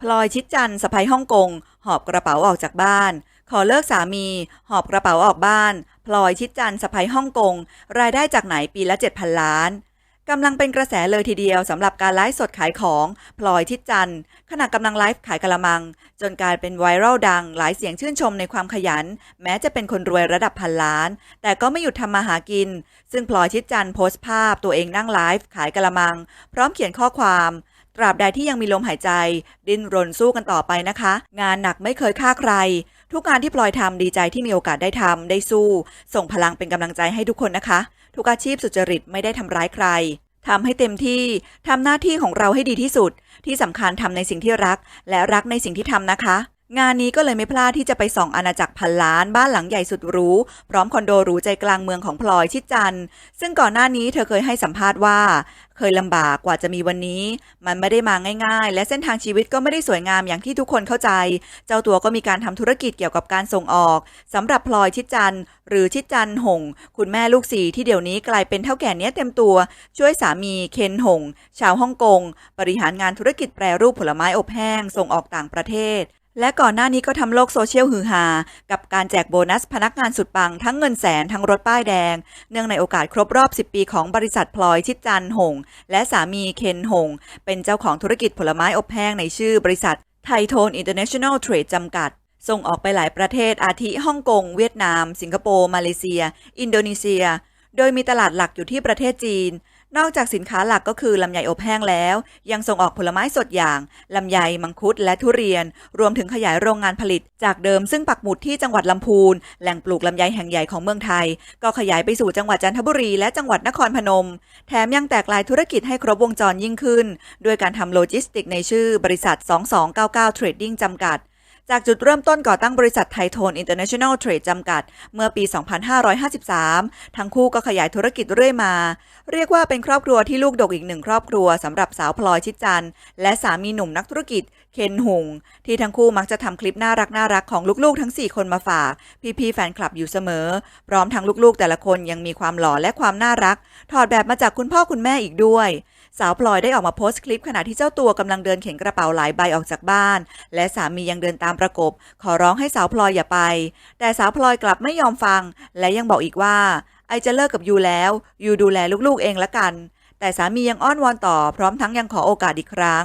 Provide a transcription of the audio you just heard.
พลอยชิดจันทร์สะพ้ยฮ่องกง หอบกระเป๋าออกจากบ้าน ขอเลิกสามี หอบกระเป๋าออกบ้าน พลอยชิดจันทร์สะพ้ยฮ่องกง รายได้จากไหนปีละ 7,000 ล้านกำลังเป็นกระแสเลยทีเดียวสำหรับการไลฟ์สดขายของ พลอยชิดจันทร์ขณะกำลังไลฟ์ขายกะละมัง จนกลายเป็นไวรัลดัง หลายเสียงชื่นชมในความขยัน แม้จะเป็นคนรวยระดับพันล้าน แต่ก็ไม่หยุดทำมาหากิน ซึ่งพลอยชิดจันทร์โพสต์ภาพตัวเองนั่งไลฟ์ขายกะละมัง พร้อมเขียนข้อความ ตราบใดที่ยังมีลมหายใจ ดิ้นรนสู้กันต่อไปนะคะ งานหนักไม่เคยฆ่าใคร ทุกงานที่พลอยทำดีใจที่มีโอกาสได้ทำได้สู้ ส่งพลังเป็นกำลังใจให้ทุกคนนะคะ ทุกอาชีพสุจริตไม่ได้ทำร้ายใครทำให้เต็มที่ทำหน้าที่ของเราให้ดีที่สุด ที่สำคัญทำในสิ่งที่รัก และรักในสิ่งที่ทำนะคะ งานนี้ก็เลยไม่พลาดที่จะไปส่องอาณาจักรพันล้านบ้านหลังใหญ่สุดหรู พร้อมคอนโดหรูใจกลางเมืองของพลอยชิดจันทร์ซึ่งก่อนหน้านี้เธอเคยให้สัมภาษณ์ว่า เคยลำบากกว่าจะมีวันนี้ มันไม่ได้มาง่าย ๆ และเส้นทางชีวิตก็ไม่ได้สวยงามอย่างที่ทุกคนเข้าใจ เจ้าตัวก็มีการทำธุรกิจเกี่ยวกับการส่งออกสำหรับพลอยชิดจันทร์หรือชิดจันทร์หง คุณแม่ลูกสี่ที่เดี๋ยวนี้กลายเป็นเท่าแก่เนี้ยเต็มตัว ช่วยสามีเคนหง ชาวฮ่องกงบริหารงานธุรกิจแปรรูปผลไม้อบแห้งส่งออกต่างประเทศ และก่อนหน้านี้ก็ทำโลกโซเชียลฮือฮา กับการแจกโบนัสพนักงานสุดปัง ทั้งเงินแสนทั้งรถป้ายแดง เนื่องในโอกาสครบรอบ 10 ปีของบริษัทพลอยชิดจันทร์หง และสามีเคนหง เป็นเจ้าของธุรกิจผลไม้อบแห้งในชื่อบริษัทไทโทนอินเตอร์เนชั่นแนลเทรดจำกัด ส่งออกไปหลายประเทศอาทิฮ่องกง เวียดนาม สิงคโปร์ มาเลเซีย อินโดนีเซีย โดยมีตลาดหลักอยู่ที่ประเทศจีน นอกจากสินค้าหลักก็คือลำไยอบแห้งแล้ว ยังส่งออกผลไม้สดอย่างลำไยมังคุดและทุเรียน รวมถึงขยายโรงงานผลิต จากเดิมซึ่งปักหมุดที่จังหวัดลำพูน แหล่งปลูกลำไยแห่งใหญ่ของเมืองไทย ก็ขยายไปสู่จังหวัดจันทบุรีและจังหวัดนครพนม แถมยังแตกลายธุรกิจให้ครบวงจรยิ่งขึ้น ด้วยการทำโลจิสติกในชื่อบริษัท 2299 Trading จำกัด จากจุดเริ่มต้นก่อตั้งบริษัทไทโทนอินเตอร์เนชั่นแนลเทรดจำกัด เมื่อปี 2553 ทั้งคู่ก็ขยายธุรกิจเรื่อยมา เรียกว่าเป็นครอบครัวที่ลูกดกอีกหนึ่งครอบครัวสำหรับสาวพลอยชิดจันทร์และสามีหนุ่มนักธุรกิจ เคนหุง ที่ทั้งคู่มักจะทำคลิปน่ารักน่ารักของลูกๆ ทั้ง 4 คนมาฝาก พี่ๆแฟนคลับอยู่เสมอ พร้อมทั้งลูกๆ แต่ละคนยังมีความหล่อและความน่ารัก ถอดแบบมาจากคุณพ่อคุณแม่อีกด้วย สาวพลอยได้ออกมาโพสต์คลิปขณะที่เจ้าตัวกำลังเดินเข็นกระเป๋าหลายใบออกจากบ้าน และสามียังเดินตามประกบ ขอร้องให้สาวพลอยอย่าไป แต่สาวพลอยกลับไม่ยอมฟัง และยังบอกอีกว่า ไอจะเลิกกับยูแล้วยูดูแลลูกๆเองละกัน แต่สามียังอ้อนวอนต่อพร้อมทั้งยังขอโอกาสอีกครั้ง